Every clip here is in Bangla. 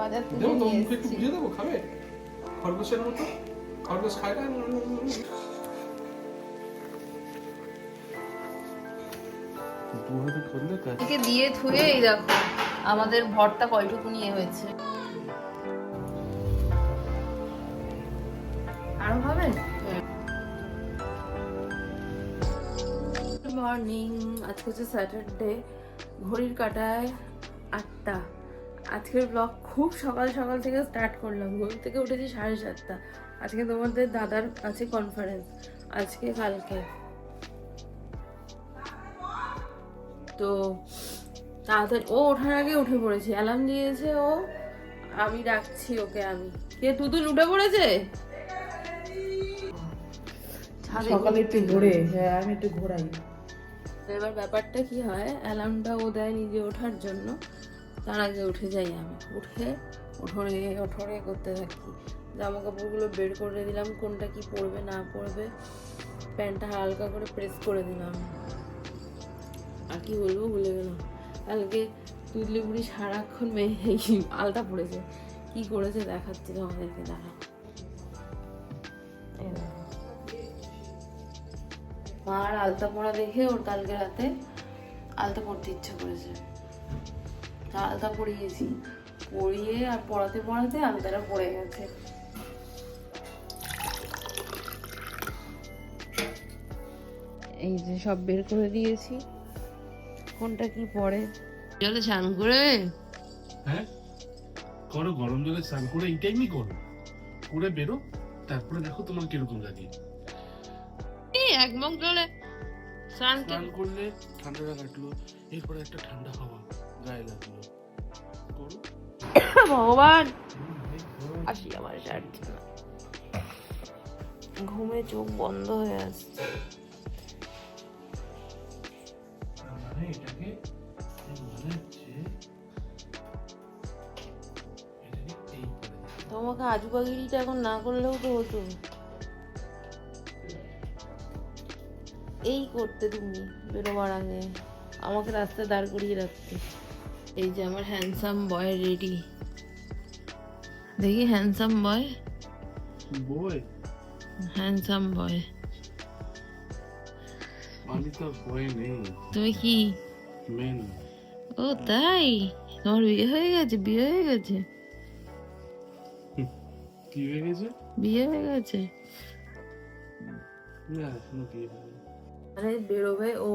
বাজার থেকে নিয়ে মুখে একটু বুঝে দেবো খাবে? খরগোশের মতো? খরগোশ খায় না? দিয়ে ধুয়ে এই দেখো আমাদের ভরটা কয়টুকু নিয়ে হয়েছে। আরও হবে? মর্নিং আজকে হচ্ছে স্যাটারডে ঘড়ির কাটায় আটটা। আজকের ব্লগ খুব সকাল সকাল থেকে স্টার্ট করলাম। ঘুম থেকে উঠেছি সাড়ে সাতটা। আজকে তোমাদের দাদার আছে কনফারেন্স আজকে কালকে। তো তাড়াতাড়ি ও ওঠার আগে উঠে পড়েছে। অ্যালার্ম দিয়েছে ও আমি ডাকছি ওকে আমি। কে তুতুল উঠে পড়েছে? সকালে একটু ঘোরে। হ্যাঁ আমি একটু ঘোরাই। এবার ব্যাপারটা কি হয়? অ্যালার্মটা ও দেয় নিজে ওঠার জন্য। তার আগে উঠে যাই আমি। উঠে ওঠরে ওঠরে করতে থাকি। জামা কাপড়গুলো বের করে দিলাম, কোনটা কি পরবে, না পরবে। প্যান্টটা হালকা করে প্রেস করে দিলাম। আর কি বলব, ভুলে গেলাম। কালকে তুদলি বুড়ি সারাক্ষণ মেয়ে আলতা পড়েছে। কি করেছে দেখাচ্ছি তোমাদেরকে দাঁড়া। মার আলতা পড়া দেখে ওর কালকে রাতে আলতা পড়তে ইচ্ছা করেছে। আলতা পরিয়েছি। পরিয়ে আর পড়াতে পড়াতে আলতাটা পড়ে গেছে। এই যে সব বের করে দিয়েছি। কোনটা কি পড়ে জলে স্নান করে? হ্যাঁ? করো গরম জলে স্নান করে এই টাইমই করো করে বেরো তারপরে দেখো তোমার কীরকম লাগে। এই এক মগ জলে স্নান স্নান করলে ঠান্ডাটা কাটলো এরপরে একটা ঠান্ডা হাওয়া। গায়ে লাগল। করো। ভগবান। আসি আমার সারছে না ঘুমে চোখ বন্ধ হয়ে আসছে। মানে এটাকে তোমাকে আজুবাগিরিটা এখন না করলেও তো হতো। এই করতে তুমি বেরোবার আগে। আমাকে রাস্তায় দাঁড় করিয়ে রাখতে। এই যে আমার হ্যান্ডসাম বয় রেডি দেখি handsome boy boy handsome boy আমি তো বই নেই। তুমি কি? মেন ও তাই? তোমার বিয়ে হয়ে গেছে বিয়ে হয়ে গেছে? কি হয়ে গেছে? বিয়ে হয়ে গেছে? না এখনও কি হয়নি। মানে বেরোবে ও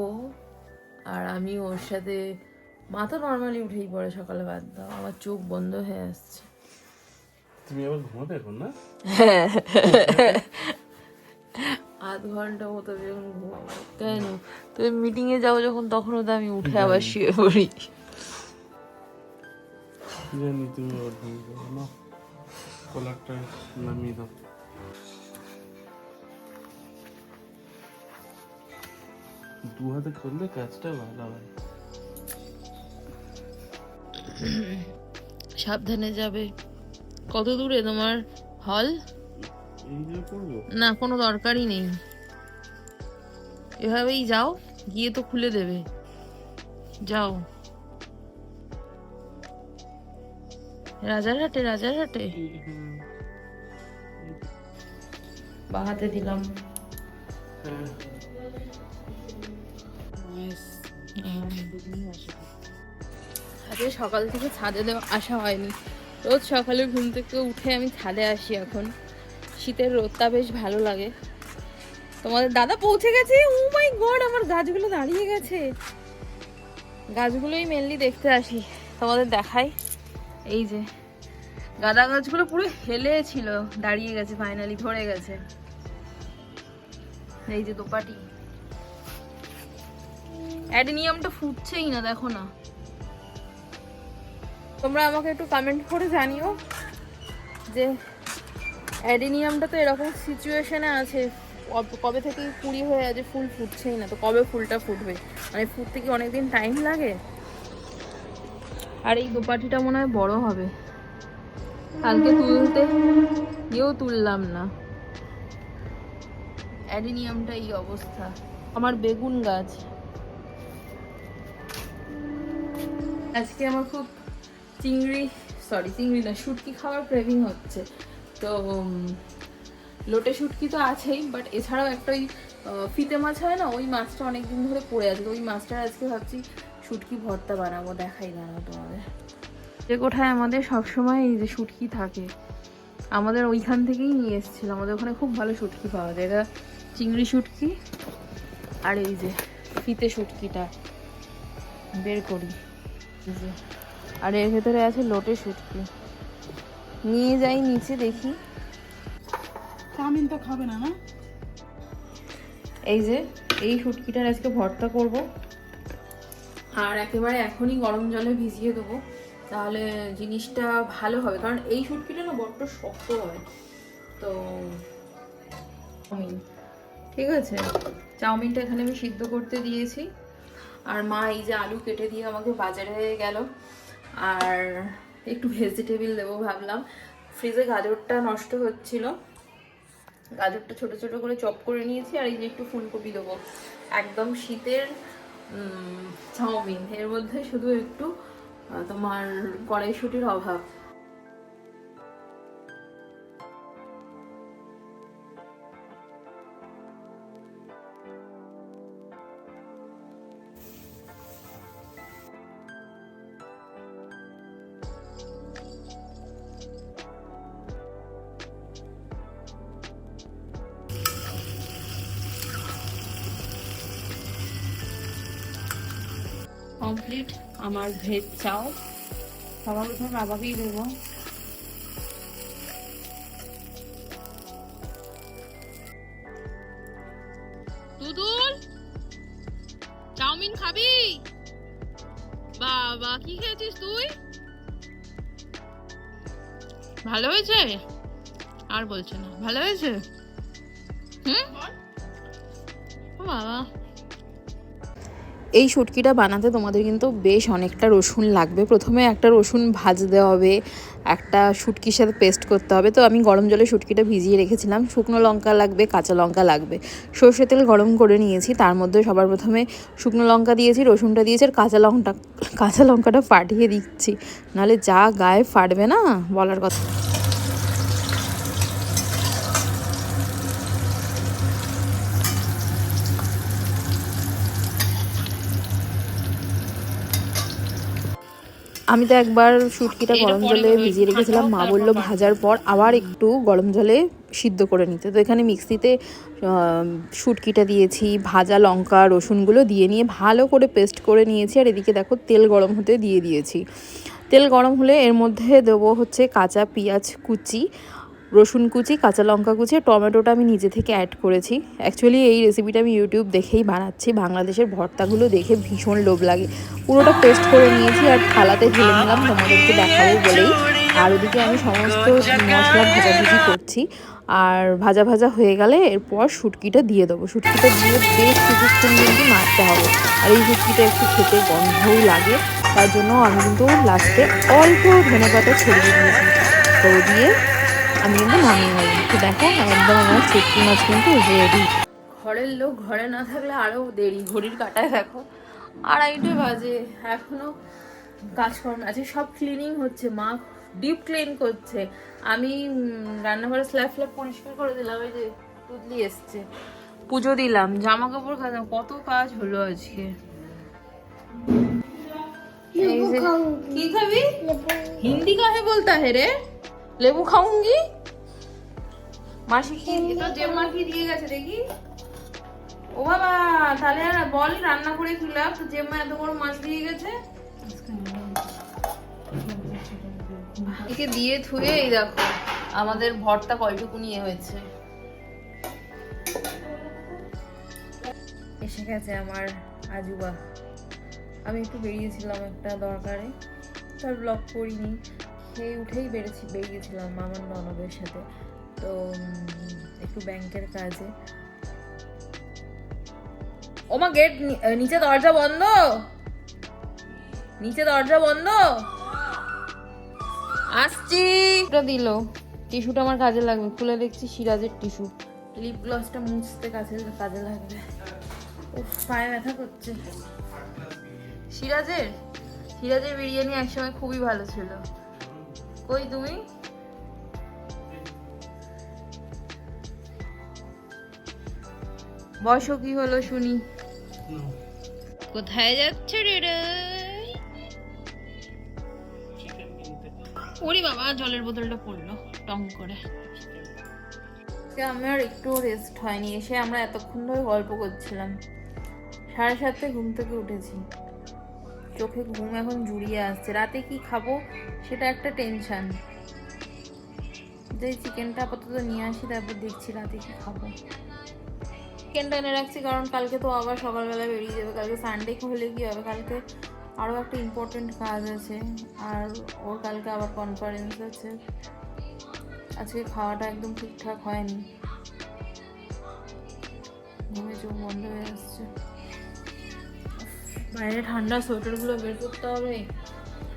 আর আমি ওর সাথে মা তো নর্মালি উঠেই পড়ে সকালে বাদ দাও আমার চোখ বন্ধ হয়ে আসছে। তুমি আবার ঘুমাবে এখন না? আধ ঘণ্টা মতো যখন ঘুমাবো। কেন? তুমি মিটিং এ যাও যখন তখনও তো আমি উঠে আবার শুয়ে পড়ি। জানি তুমি আবার ঘুমাবে না কলারটা নামিয়ে দাও। দু হাতে করলে কাজটা ভালো হয়। সাবধানে যাবে। কত দূরে তোমার হল না কোনো দরকারই নেই। এভাবেই যাও গিয়ে তো খুলে দেবে। যাও। রাজারহাটে রাজারহাটে। বাহাতে দিলাম। হ্যাঁ। আজকে সকাল থেকে ছাদে আসা হয়নি। রোজ সকালে ঘুম থেকে উঠে আমি ছাদে আসি এখন। শীতের রোদটা বেশ ভালো লাগে। তোমাদের দাদা পৌঁছে গেছে? ও মাই গড আমার গাছগুলো দাঁড়িয়ে গেছে। গাছগুলোই মেনলি দেখতে আসি। তোমাদের দেখাই। এই যে, গাঁদা গাছগুলো পুরো হেলে ছিল, দাঁড়িয়ে গেছে ফাইনালি ধরে গেছে। এই যে দোপাটি। অ্যাডেনিয়ামটা ফুটছেই না, দেখো না। তোমরা আমাকে একটু কমেন্ট করে জানিও যে অ্যাডেনিয়ামটা তো এরকম সিচুয়েশনে আছে। কবে থেকে কুড়ি হয়ে আছে, ফুল ফুটছেই না। তো কবে ফুলটা ফুটবে? মানে ফুটতে কি অনেকদিন টাইম লাগে? আর এই দোপাটিটা মনে হয় বড় হবে। কালকে তুলতে গিয়েও তুললাম না। অ্যাডেনিয়ামটা এই অবস্থা। আমার বেগুন গাছ। আজকে আমার খুব চিংড়ি সরি চিংড়ি না, শুটকি খাওয়ার ক্রেভিং হচ্ছে। তো লোটে শুটকি তো আছেই বাট এছাড়াও একটা ওই ফিতে মাছ হয় না, ওই মাছটা অনেক দিন ধরে পড়ে আছে। ওই মাছটা আজকে ভাবছি শুটকি ভর্তা বানাবো, দেখাই দাঁড়াও তোমাদের। যে কোঠায় আমাদের সবসময় এই যে শুটকি থাকে, আমাদের ওইখান থেকেই নিয়ে এসেছিল। আমাদের ওখানে খুব ভালো শুটকি পাওয়া যায়। এটা চিংড়ি শুটকি আর এই যে ফিতে শুটকিটা, বের করি। যে। আর এর ভেতরে আছে লোটে শুটকি নিয়ে যাই নিচে দেখি। চাউমিন তো খাবে না না? এই যে এই শুটকিটার আজকে ভর্তা করব। আর একেবারে এখনই গরম জলে ভিজিয়ে দেবো। তাহলে জিনিসটা ভালো হবে। কারণ এই শুটকিটা না বড্ড শক্ত হয়। তো চাউমিন। ঠিক আছে? চাউমিনটা এখানে আমি সিদ্ধ করতে দিয়েছি। আর মা এই যে আলু কেটে দিয়ে আমাকে বাজারে গেল। আর একটু ভেজিটেবিল দেবো ভাবলাম। ফ্রিজে গাজরটা নষ্ট হচ্ছিল। গাজরটা ছোট ছোট করে চপ করে নিয়েছি আর এই যে একটু ফুলকপি দেবো। একদম শীতের চাউমিন। এর মধ্যে শুধু একটু তোমার কড়াইশুটির অভাব। কমপ্লিট আমার ভেজ চাও? সবার প্রথমে বাবাকেই দেবো। দুদুল চাউমিন খাবি? বাবা কি খেয়েছিস তুই? ভালো হয়েছে? আর বলছে না। ভালো হয়েছে? হুম? ও বাবা। এই শুটকিটা বানাতে তোমাদের কিন্তু বেশ অনেকটা রসুন লাগবে। প্রথমে একটা রসুন ভাজতে হবে, একটা শুটকির সাথে পেস্ট করতে হবে। তো আমি গরম জলে শুটকিটা ভিজিয়ে রেখেছিলাম। শুকনো লঙ্কা লাগবে, কাঁচা লঙ্কা লাগবে। সর্ষে তেল গরম করে নিয়েছি। তার মধ্যে সবার প্রথমে শুকনো লঙ্কা দিয়েছি, রসুনটা দিয়েছি আর কাঁচা লঙ্কা, কাঁচা লঙ্কাটা ফাটিয়ে দিচ্ছি। নাহলে যা গায়ে ফাটবে না, বলার কথা। আমি তো একবার শুটকিটা গরম জলে ভিজিয়ে রেখেছিলাম মা বলল ভাজার পর আবার একটু গরম জলে সিদ্ধ করে নিতে। তো এখানে মিক্সিতে শুটকিটা দিয়েছি ভাজা লঙ্কা রসুনগুলো দিয়ে নিয়ে ভালো করে পেস্ট করে নিয়েছি। আর এদিকে দেখো তেল গরম হতে দিয়ে দিয়েছি। তেল গরম হলে এর মধ্যে দেবো হচ্ছে কাঁচা পেঁয়াজ কুচি রসুন কুচি, কাঁচা লঙ্কা কুচি, টমেটোটা আমি নিজে থেকে অ্যাড করেছি। অ্যাকচুয়ালি এই রেসিপিটা আমি ইউটিউব দেখেই বানাচ্ছি। বাংলাদেশের ভর্তাগুলো দেখে ভীষণ লোভ লাগে। পুরোটা পেস্ট করে নিয়েছি আর থালাতে ঢেলে নিলাম, তোমাদেরকে দেখাবো বলেই। আর ওদিকে আমি সমস্ত মশলা ভাজাভুজি করছি। আর ভাজা ভাজা হয়ে গেলে এরপর শুটকিটা দিয়ে দেবো। শুটকিটা দিয়ে বেশ কিছুক্ষণ কিন্তু নাড়তে হবে। আর এই শুটকিটা একটু খেতে গন্ধও লাগে। তার জন্য আমি কিন্তু লাস্টে অল্প ধনে পাতা ছড়িয়ে দিয়েছি। তো দিয়ে আমি কিন্তু নামিয়ে নেব। তো দেখো একদম আমার শুটকি মাছ কিন্তু রেডি ঘরের লোক ঘরে না থাকলে আরও দেরি। ঘড়ির কাটায় দেখো আড়াইটে বাজে এখনও কাজকর্ম আছে সব ক্লিনিং হচ্ছে। মা ডিপ ক্লিন করছে। আমি রান্নাঘরে স্ল্যাব ফ্ল্যাব পরিষ্কার করে দিলাম এই যে তুতলি এসছে। পুজো দিলাম জামা কাপড় কাচলাম কত কাজ হলো আজকে। কি খাবি? হিন্দি কাহে বলতা হে রে? লেবু খাউঙ্গি মাসি কি তো কি দিয়ে গেছে দেখি। ও বাবা তাহলে আর বল রান্না করে খিলাম তো যে মা এত বড় মাছ দিয়ে গেছে। একে দিয়ে থুয়ে এই দেখো আমাদের ভরটা কয়টুকু নিয়ে হয়েছে। এসে গেছে আমার আজুবা। আমি একটু বেরিয়েছিলাম একটা দরকারে। তার ব্লগ করিনি। খেয়ে উঠেই বেড়েছি বেরিয়েছিলাম আমার ননদের সাথে। তো একটু ব্যাংকের কাজে। ওমা গেট নিচে দরজা বন্ধ? নিচে দরজা বন্ধ? আসছি। এটা দিল। টিস্যুটা আমার কাজে লাগবে। খুলে দেখছি সিরাজের টিস্যু। লিপ গ্লসটা মুছতে কাজে কাজে লাগবে। পায়ে ব্যথা করছে। সিরাজের? সিরাজের বিরিয়ানি একসময় খুবই ভালো ছিল। কই তুমি বসো কি হলো শুনি। কোথায় যাচ্ছে রে রে? ওরে বাবা জলের বোতলটা পড়ল টং করে। আমার একটু রেস্ট হয়নি এসে আমরা এতক্ষণ ধরে গল্প করছিলাম। সাড়ে সাতটায় ঘুম থেকে উঠেছি। চোখে ঘুম এখন জুড়িয়ে আসছে। রাতে কি খাব? সেটা একটা টেনশন যে চিকেনটা আপাতত নিয়ে আসি, তারপর দেখছি রাতে কি খাব। চিকেনটা এনে রাখছি কারণ কালকে তো আবার সকালবেলা বেরিয়ে যাবে। কালকে সানডে হলে কি হবে? কালকে আরও একটা ইম্পর্টেন্ট কাজ আছে। আর ওর কালকে আবার কনফারেন্স আছে। আজকে খাওয়াটা একদম ঠিকঠাক হয়নি। ঘুমে চোখ বন্ধ হয়ে আসছে। বাইরে ঠান্ডা সোয়েটারগুলো বের করতে হবে।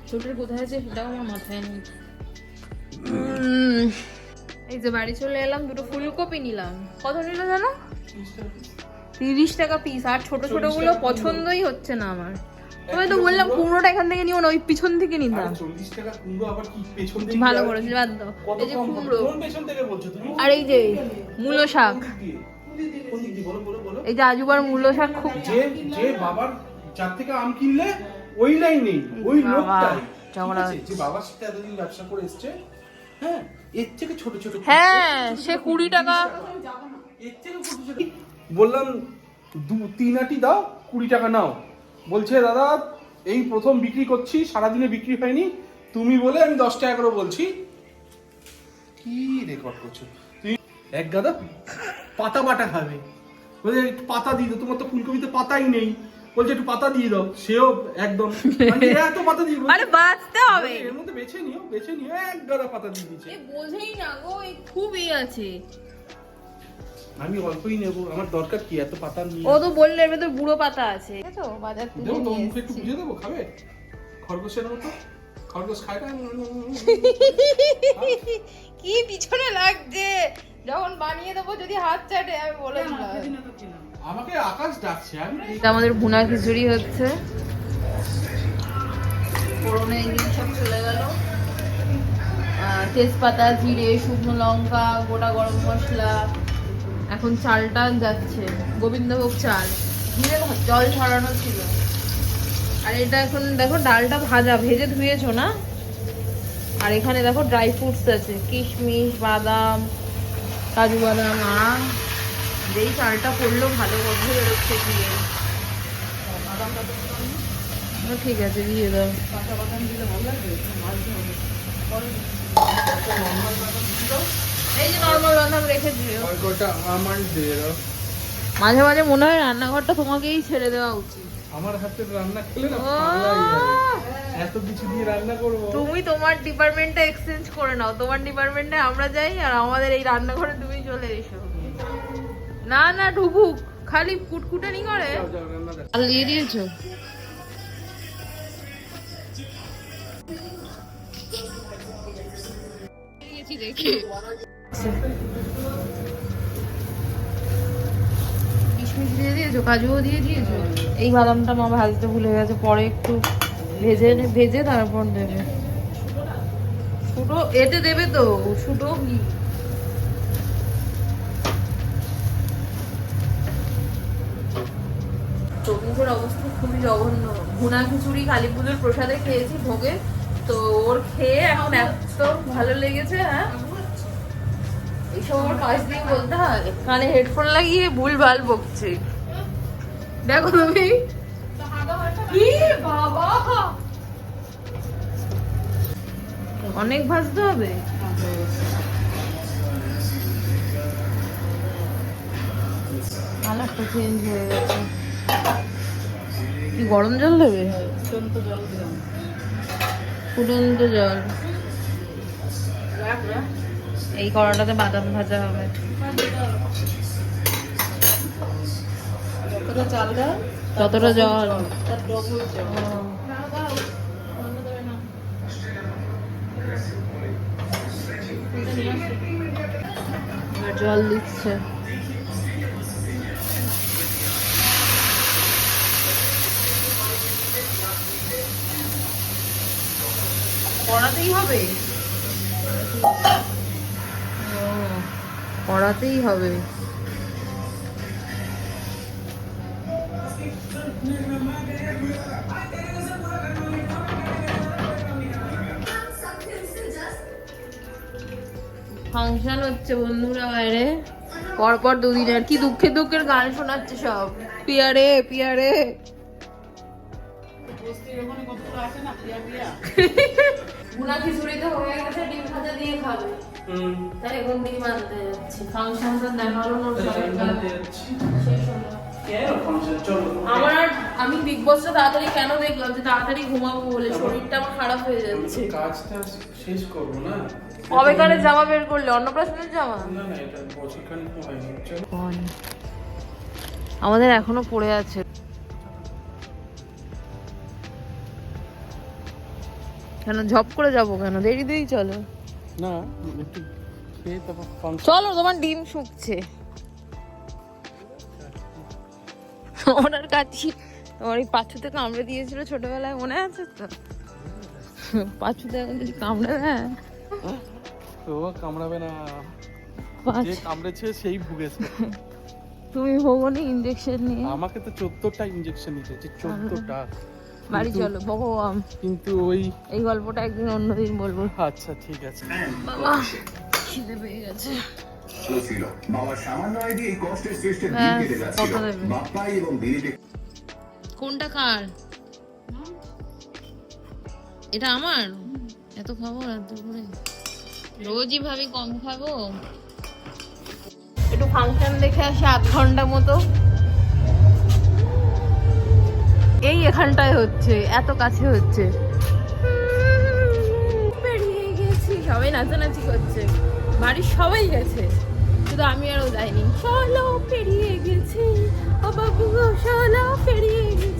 সোয়েটার কোথায় আছে সেটাও আমার মাথায় নেই। এই যে বাড়ি চলে এলাম দুটো ফুলকপি নিলাম। কত নিল জানো? তিরিশ টাকা পিস আর ছোট ছোটগুলো পছন্দই হচ্ছে না আমার। তবে তো বললাম কুমড়োটা এখান থেকে নিও না ওই পিছন থেকে নিতাম চল্লিশ টাকা কুমড়ো আবার কি পেছন দিকে ভালো? করেছিল বাদ দাও। এই যে কুমড়ো আর এই যে মূলো শাক। এই যে আজুবার মূলো শাক খুব যে যে বাবার যার থেকে আম কিনলে ওই লাইনেই ওই লোকটাই? যে বাবার সাথে এতদিন ব্যবসা করে এসছে হ্যাঁ এর থেকে ছোট ছোট হ্যাঁ সে কুড়ি টাকা। এর থেকে ছোট ছোট। বললাম দু তিন আটি দাও কুড়ি টাকা নাও। বলছে দাদা এই প্রথম বিক্রি করছি সারাদিনে বিক্রি হয়নি। তুমি বলে আমি দশ টাকা করে বলছি। কি রেকর্ড করছ? তুমি এক গাদা পাতা বাটা খাবে। একটু পাতা দাও তোমার তো ফুলকপিতে পাতাই নেই। বলছে একটু পাতা দিয়ে দাও। সেও একদম মানে এত পাতা দিয়ে আরে বাঁচতে হবে। এর মধ্যে বেছে নিও বেছে নিও এক গাদা পাতা দিয়ে দিচ্ছে এ বোঝেই না গো এই খুব ই আছে। আমি অল্পই নেব আমার দরকার কি এত পাতা নিয়ে? ও তো বললে এর ভেতর বুড়ো পাতা আছে। দেখেছ? বাজার থেকে দেবো তোমার মুখে একটু বুঝে দেবো? খাবে? খরগোশের মতো? খরগোশ খায় না? কি পিছনে লাগছে? যখন বানিয়ে দেবো যদি হাত চাটে আমি বলে দিলাম। আমাকে আকাশ ডাকছে আমি এটা আমাদের ভুনা খিচুড়ি হচ্ছে। ফোড়নে এগুলো সব চলে গেল। তেজপাতা জিরে শুকনো লঙ্কা গোটা গরম মশলা। এখন চালটা যাচ্ছে। গোবিন্দভোগ চাল। ধুয়ে জল ছড়ানো ছিল। আর এটা এখন দেখো ডালটা ভাজা ভেজে ধুয়েছো না? আর এখানে দেখো ড্রাই ফ্রুটস আছে। কিশমিশ বাদাম কাজু বাদাম আম। যেই চালটা পড়ল ভালো গন্ধ বেরোচ্ছে দিয়ে ঠিক আছে দিয়ে দাও। এই যে নর্মাল বাদাম রেখে দিও। আমার দিয়ে দাও। মাঝে মাঝে মনে হয় রান্নাঘরটা তোমাকেই ছেড়ে দেওয়া উচিত। আমার রান্না খেলে না। এত কিছু দিয়ে রান্না করব? তুমি তোমার ডিপার্টমেন্টটা এক্সচেঞ্জ করে নাও। তোমার ডিপার্টমেন্টে আমরা যাই আর আমাদের এই রান্নাঘরে তুমি চলে এসো। না না ঢুকুক। খালি কুটকুটানি করে। দিয়ে দিয়েছ? দেখে কিশমিশ দিয়ে দিয়েছ? কাজুও দিয়ে দিয়েছ? এই বাদামটা মা ভাজতে ভুলে গেছে পরে একটু ভেজে নে ভেজে তারপর দেবে। ফুটো এতে দেবে তো ফুটো কি? তরমুজের অবস্থা খুবই জঘন্য। ভুনা খিচুড়ি কালী পুজোর প্রসাদে খেয়েছি ভোগে। তো ওর খেয়ে এখন এত ভালো লেগেছে হ্যাঁ? এইসব আমার বলতে হয়। কানে হেডফোন লাগিয়ে ভুল ভালো বকছে। দেখো তুমি। অনেক ভাজতে হবে? কালারটা চেঞ্জ হয়ে গেছে। কি গরম জল দেবে? ফুটন্ত জল। এই কড়াটাতে বাদাম ভাজা হবে। ততটা জল। জল দিচ্ছে। কড়াতেই হবে? ও, পড়াতেই হবে। ফাংশন হচ্ছে বন্ধুরা বাইরে। পরপর দুদিন আর কি দুঃখের দুঃখের গান শোনাচ্ছে সব। পিয়ারে পিয়ারে। বস্তির ওখানে কতগুলো আছে না পিয়া পিয়া গুনা খিচুড়িতে হয়ে গেছে ডিম ভাজা দিয়ে খাবে। তাই এখন ডিম আনতে যাচ্ছি। ফাংশন তো দেখাল না। শেষ হলো। আমার আমি বিগ বসটা তাড়াতাড়ি কেন দেখলাম যে তাড়াতাড়ি ঘুমাবো বলে? শরীরটা আমার খারাপ হয়ে যাচ্ছে। কাজটা শেষ করব না? কবেকারের জামা বের করলে অন্নপ্রাশনের জামা? না না এটা বছর খানিক হয়নি আমাদের এখনও পড়ে আছে। কেন ঝপ করে যাব কেন? দেরি দেরি চলো। না চলো তোমার ডিম শুকছে। ওনার কাছে তোমার এই পাঁচুতে কামড়ে দিয়েছিল ছোটবেলায় মনে আছে তো? পাঁচুতে এখন যদি কামড়ে দেয়। তো কামড়াবে না। যে কামড়েছে সেই ভুগেছে। তুমি ভোগনি ইঞ্জেকশন নিয়ে। আমাকে তো চোদ্দটা ইঞ্জেকশন নিতেছে চোদ্দটা। বাড়ি চলো ভগবান কিন্তু ওই এই গল্পটা একদিন অন্যদিন বলব। আচ্ছা ঠিক আছে। বাবা খিদে পেয়ে গেছে। ছিল বাবার সামান্য এই কষ্টের সৃষ্টি দিন যাচ্ছিল। কত এবং দিদিকে কোনটা কার? এটা আমার? এত খাব রাত দুপুরে রোজই ভাবি কম খাব। একটু ফাংশন দেখে আসি আধ ঘণ্টা মতো। এই এখানটায় হচ্ছে, এত কাছে হচ্ছে। বেরিয়ে গেছি, সবাই নাচানাচি করছে। বাড়ির সবাই গেছে। শুধু আমি আরও যাইনি। চলো পেরিয়ে গেছি। ও বাবু চলো পেরিয়ে গেছি।